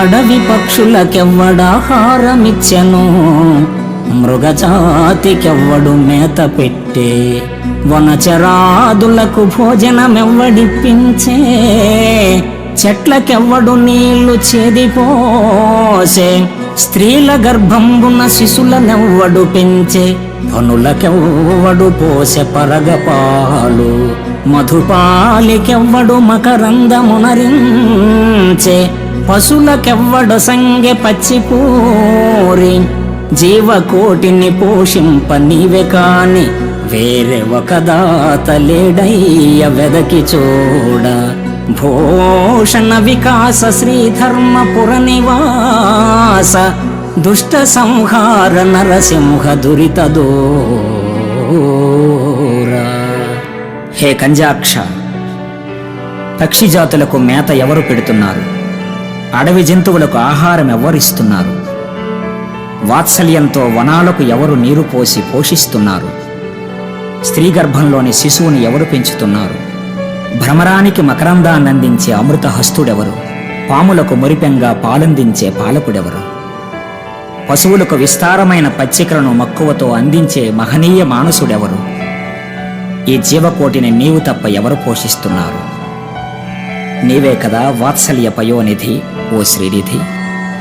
అడవి పక్షులకెవ్వడాహారమిచ్చెను మృగజాతికెవ్వడు మేత పెట్టే? వనచరాదులకు భోజనమెవ్వడిప్పించే? చెట్లకెవ్వడు నీళ్ళు చేదిపోసే? స్త్రీల గర్భంబున శిశులనెవ్వడు పెంచే? పనులకెవ్వడు పోసె పరగపాలు? మధుపాలికెవ్వడు మకరందమునరించే పశులకెవ్వడు సంగె పచ్చిపూరి జీవకోటిని పోషింప నీవే కాని వేరే ఒక దాత లేడయ్య వెదకి చూడ. భూషణ వికాస శ్రీధర్మపుర నివాస దుష్ట సంహార నరసింహ దురితదో హే కంజాక్ష! పక్షి జాతులకు మేత ఎవరు పెడుతున్నారు? అడవి జంతువులకు ఆహారం ఎవరిస్తున్నారు వాత్సల్యంతో వనాలకు ఎవరు నీరు పోసి పోషిస్తున్నారు? స్త్రీ గర్భంలోని శిశువుని ఎవరు పెంచుతున్నారు? భ్రమరానికి మకరందాన్ని అందించే అమృతహస్తుడెవరు? పాములకు మురిపెంగా పాలందించే పాలకుడెవరు? పశువులకు విస్తారమైన పచ్చికలను మక్కువతో అందించే మహనీయ మానసుడెవరు? ఈ జీవకోటిని నీవు తప్ప ఎవరు పోషిస్తున్నారు? నీవే కదా వాత్సల్య పయోనిధి ఓ శ్రీనిధి.